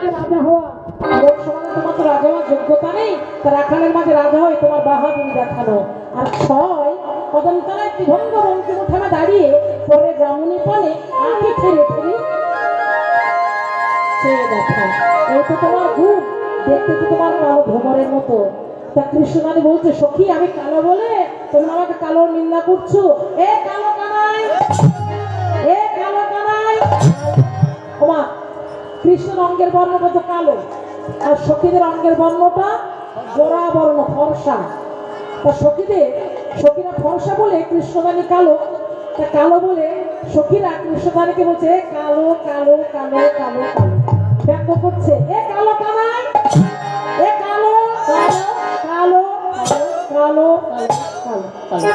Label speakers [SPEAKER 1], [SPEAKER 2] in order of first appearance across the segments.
[SPEAKER 1] মাঝে রাজা হওয়া। লোক সমাজে তোমার তো রাজা হওয়ার যোগ্যতা নেই। তা রাখালের মাঝে রাজা হয়ে তোমার বাহাদুরি দেখানো আর ছয় কদমতলায় ত্রিভঙ্গ বঙ্কিম উঠামে দাঁড়িয়ে পরে ব্রাহ্মণী পনে আঁকি ঠেলে ঠেলে চেয়ে দেখা। এই তো তোমার গুণ, দেখতে তো তোমার কালো ভ্রমরের মতো। তা কৃষ্ণনানি বলছে, সখী, আমি কালো বলে তোমরা আমাকে কালো নিন্দা করছ? এ কালো কানাই, এ কালো কানাই, ওমা কৃষ্ণের অঙ্গের বর্ণ তো কালো। আর সখীদের অঙ্গের বর্ণটা জোড়া বর্ণ, ফর্সা। তা সখীদের, সখীরা ফর্সা বলে কৃষ্ণদানি কালো। তা কালো বলে সখীরা কৃষ্ণদানিকে বলছে, কালো কালো কালো কালো কালো। করছে, এ কালো কানাই এ কালো কালো কালো কালো কালো কালো।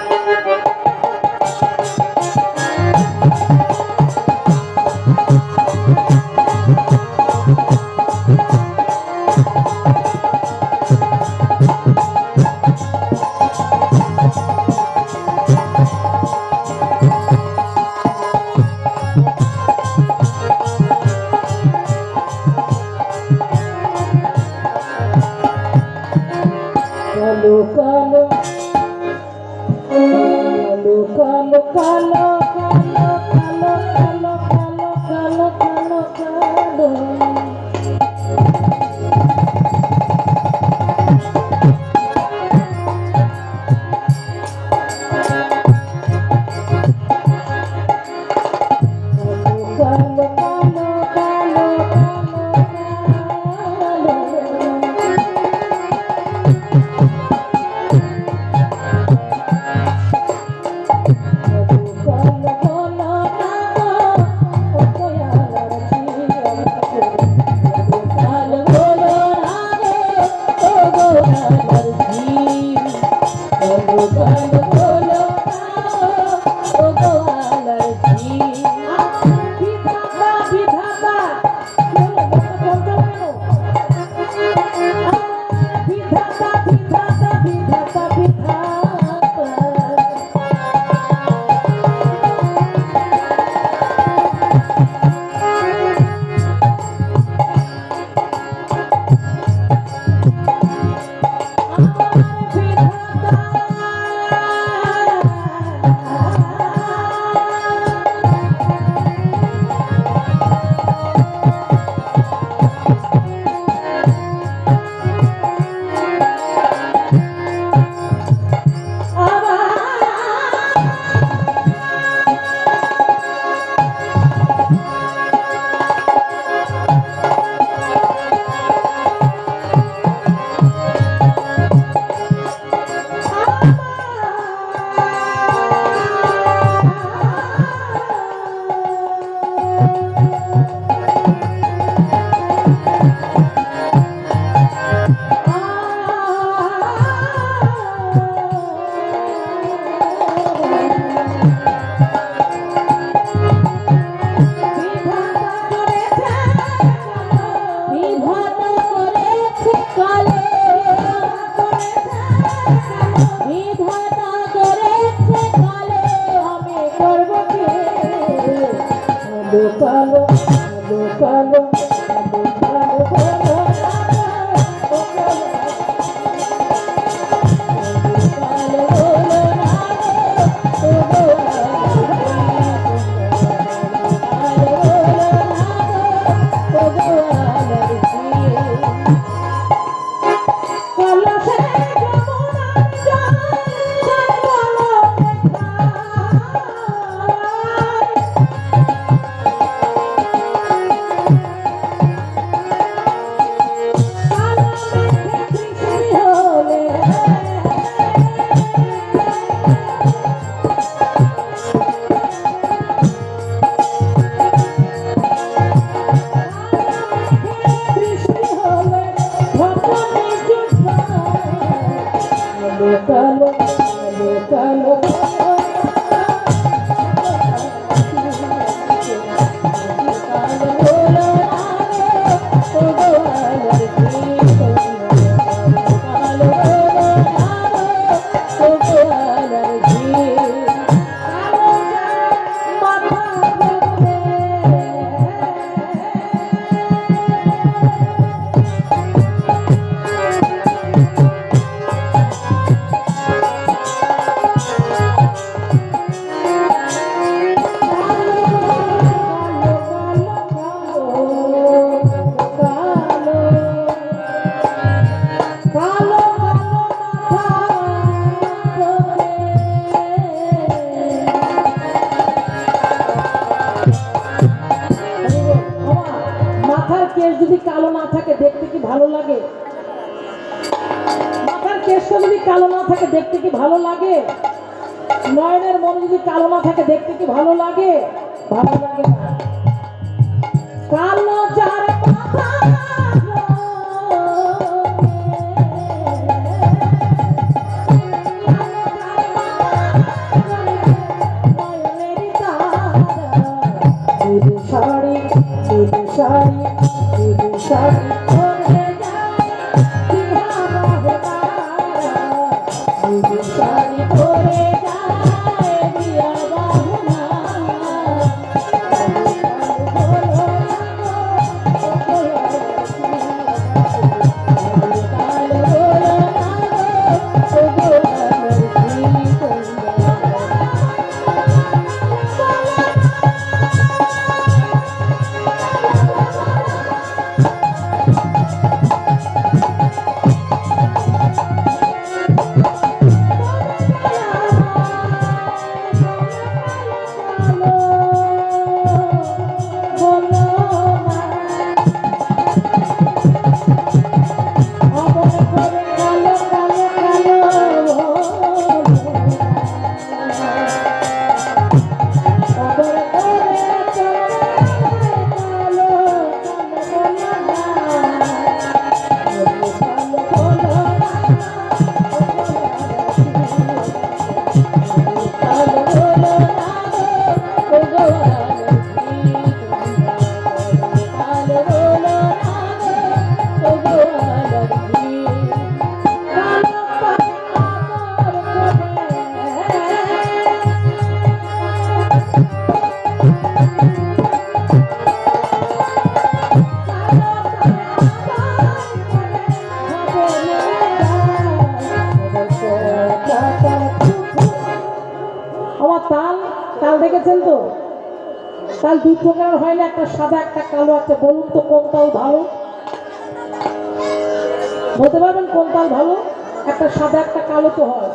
[SPEAKER 1] কালো কালো কালো কালো কালো কালো কালো কালো কালো কালো কালো কালো কালো দোকানো দোকানো যদি কালো না থাকে, দেখতে কি ভালো লাগে? মাথার কেশটা যদি কালো না থাকে, দেখতে কি ভালো লাগে? নয়নের মনে যদি কালো না থাকে, দেখতে কি ভালো লাগে? ভালো লাগে কালো শাড়ি। Sari Thank you. আমার তাল তাল দেখেছেন তো? তাল দুই প্রকার হয় না, একটা সাদা, একটা কালো, একটা বলুন তো কোন তাল ভালো? বলতে পারবেন কোন তাল ভালো? একটা সাদা, একটা কালো তো হয়।